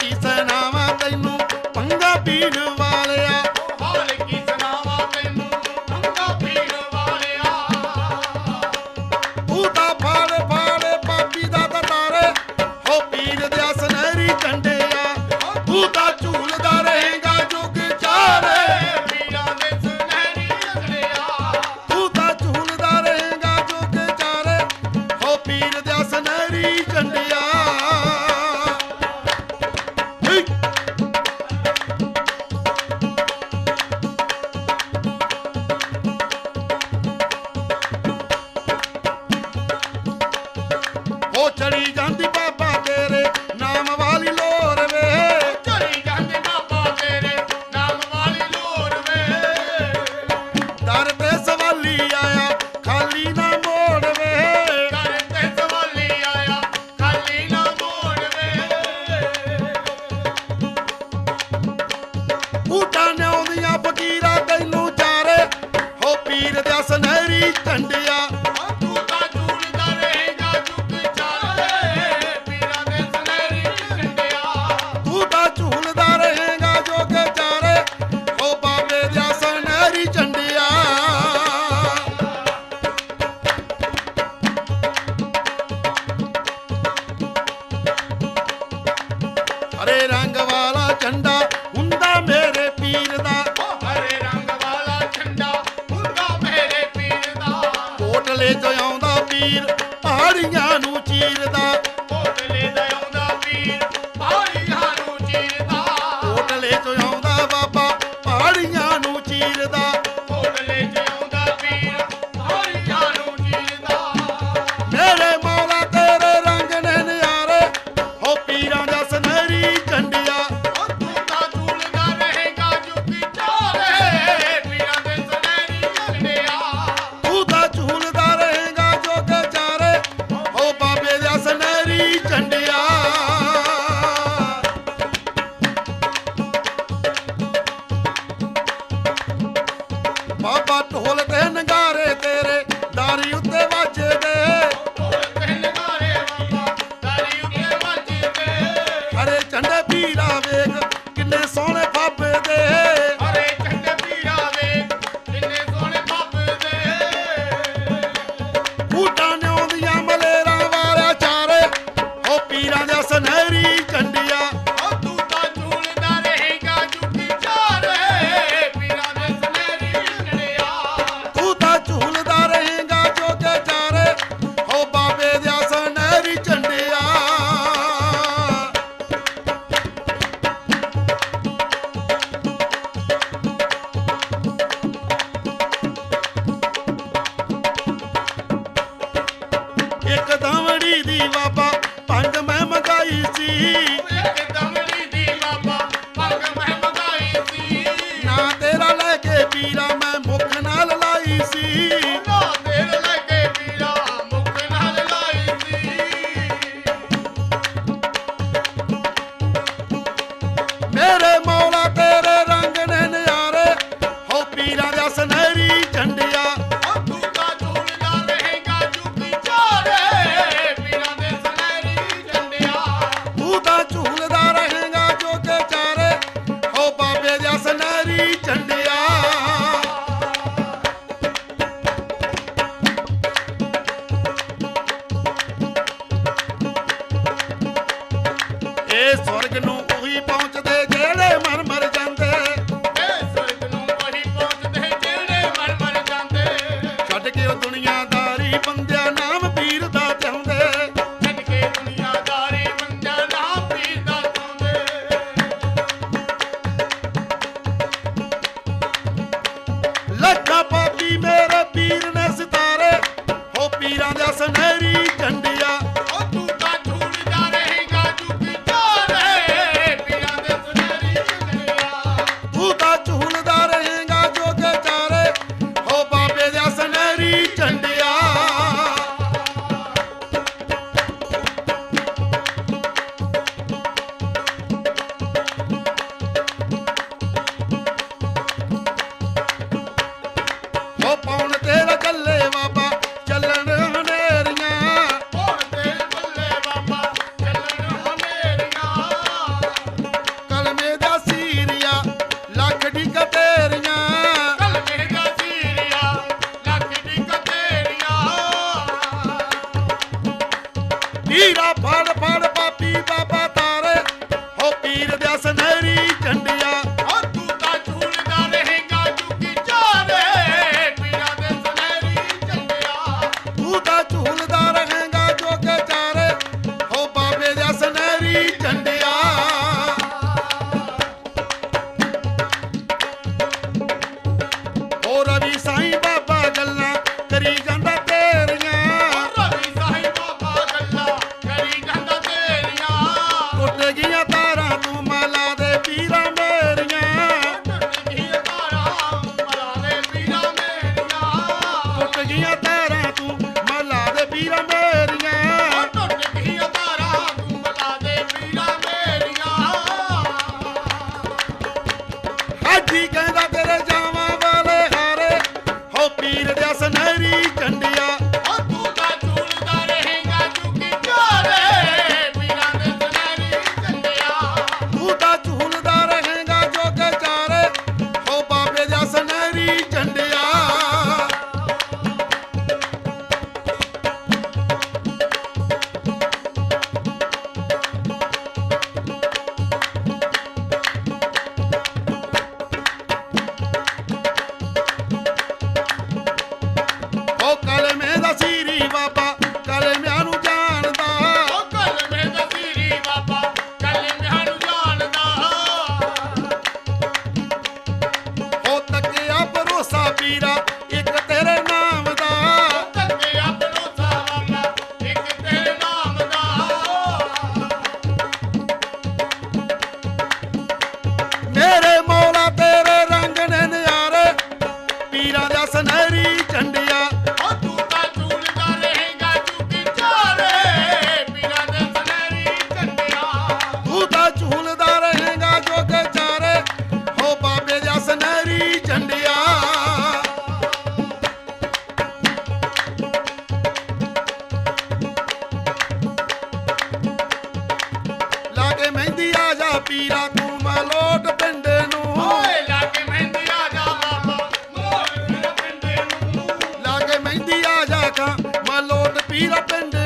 ਕੀ ਸਨਾਵਾ ਤੈਨੂੰ ਪੰਗਾ ਪੀਣ। ਹਰੇ ਰੰਗ ਵਾਲਾ ਝੰਡਾ ਹੁੰਦਾ ਮੇਰੇ ਪੀਰ ਦਾ। ਹਰੇ ਰੰਗ ਵਾਲਾ ਝੰਡਾ ਹੁੰਦਾ ਮੇਰੇ ਪੀਰ ਦਾ। ਕੋਟਲੇ ਤੋਂ ਆਉਂਦਾ ਪੀਰ ਪਹਾੜੀਆਂ ਨੂੰ ਚੀਰਦਾ। ਕੋਟਲੇ ਤੋਂ ਆਉਂਦਾ ਪੀਰ ਪਹਾੜੀਆਂ ਨੂੰ ਚੀਰਦਾ। ਕੋਟਲੇ ਤੋਂ ਆਉਂਦਾ ਬਾਬਾ ਪਹਾੜੀਆਂ ਨੂੰ ਚੀਰਦਾ। நரி हीरा फाड़ फाड़ पापी बाबा நரி கண் ਲਾ ਕੇ ਮਹਿੰਦੀ ਆ ਜਾ ਖਾਂ। ਮਲੋਟ ਪੀਰਾ ਪਿੰਡ